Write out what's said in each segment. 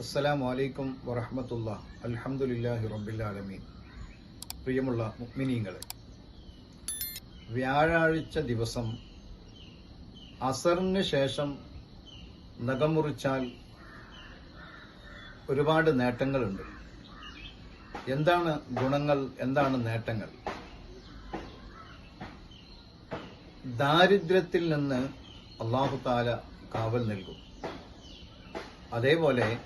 അസ്സലാമു അലൈക്കും വറഹമത്തുള്ള. അലഹമുല്ലാഹി റബ്ബിലാലമീൻ പ്രിയമുള്ള മുക്മിനീങ്ങൾ വ്യാഴാഴ്ച ദിവസം അസറിന് ശേഷം നഖം മുറിച്ചാൽ ഒരുപാട് നേട്ടങ്ങളുണ്ട്. എന്താണ് ഗുണങ്ങൾ? എന്താണ് നേട്ടങ്ങൾ? ദാരിദ്ര്യത്തിൽ നിന്ന് അള്ളാഹു താല കാവൽ നൽകും. അതേപോലെ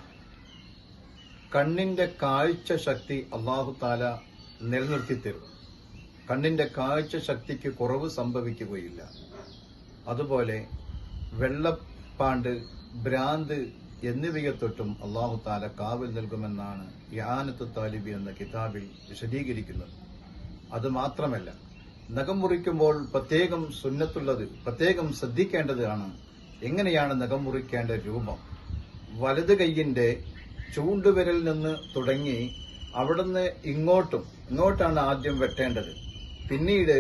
കണ്ണിന്റെ കാഴ്ച ശക്തി അള്ളാഹു താല നിലനിർത്തി തരും. കണ്ണിന്റെ കാഴ്ച ശക്തിക്ക് കുറവ് സംഭവിക്കുകയില്ല. അതുപോലെ വെള്ളപ്പാണ്ട് ഭ്രാന്ത് എന്നിവയെ തൊട്ടും അള്ളാഹു താല കാവൽ നൽകുമെന്നാണ് യാനത്ത് താലിബി എന്ന കിതാബിൽ വിശദീകരിക്കുന്നത്. അത് മാത്രമല്ല നഖം മുറിക്കുമ്പോൾ പ്രത്യേകം സുന്നത്തുള്ളത് പ്രത്യേകം ശ്രദ്ധിക്കേണ്ടതാണ്. എങ്ങനെയാണ് നഖം മുറിക്കേണ്ട രൂപം? വലത് കൈയിന്റെ ചൂണ്ടുവിരൽ നിന്ന് തുടങ്ങി അവിടുന്ന് ഇങ്ങോട്ടും ഇങ്ങോട്ടാണ് ആദ്യം വെട്ടേണ്ടത്. പിന്നീട്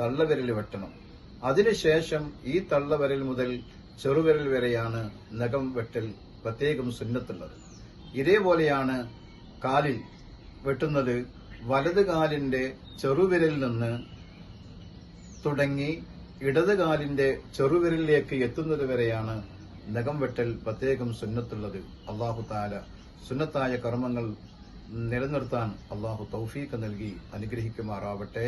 തള്ളവിരൽ വെട്ടണം. അതിനുശേഷം ഈ തള്ളവിരൽ മുതൽ ചെറുവിരൽ വരെയാണ് നഖം വെട്ടൽ പ്രത്യേകം സുന്നത്തുള്ളത്. ഇതേപോലെയാണ് കാലിൽ വെട്ടുന്നത് വലത് കാലിന്റെ ചെറുവിരലിൽ നിന്ന് തുടങ്ങി ഇടത് കാലിന്റെ ചെറുവിരലിലേക്ക് എത്തുന്നത് വരെയാണ് നഖം വെട്ടൽ പ്രത്യേകം സുന്നത്തുള്ളത്. അള്ളാഹു താല സുന്നത്തായ കർമ്മങ്ങൾ നിലനിർത്താൻ അള്ളാഹു തൗഫീഖ് നൽകി അനുഗ്രഹിക്കുമാറാവട്ടെ.